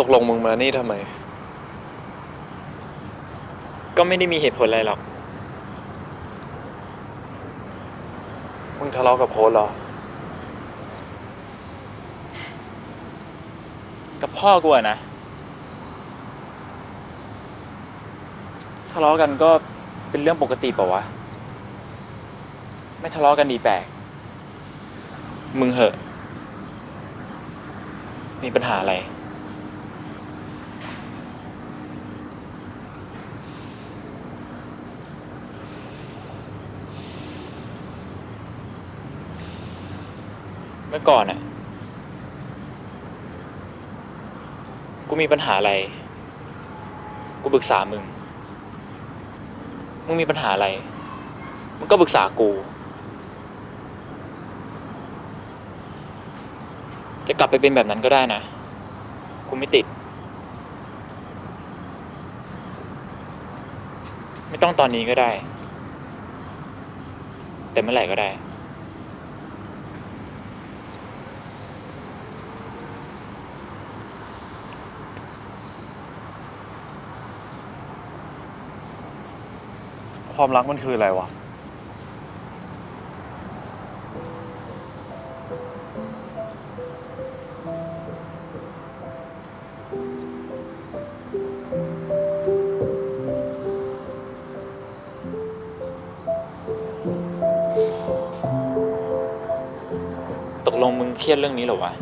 ตกลงมึงมานี่ทำไม ก็ไม่ได้มีเหตุผลอะไรหรอก มึงทะเลาะกับโพสเหรอ กับพ่อกูอะนะ ทะเลาะกันก็เป็นเรื่องปกติเปล่าวะ ไม่ทะเลาะกันดีแปลก มึงเหอะ มีปัญหาอะไร เมื่อก่อนอะกูมีปัญหาอะไร กูปรึกษามึง มึงมีปัญหาอะไร มึงก็ปรึกษากู จะกลับไปเป็นแบบนั้นก็ได้นะ กูไม่ติด ไม่ต้องตอนนี้ก็ได้ แต่เมื่อไหร่ก็ได้ ความรักมันคืออะไรวะ ตกลงมึงเครียดเรื่องนี้เหรอวะ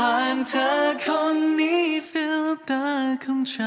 ผ่านเธอคนนี้ฟิลเตอร์ของใจ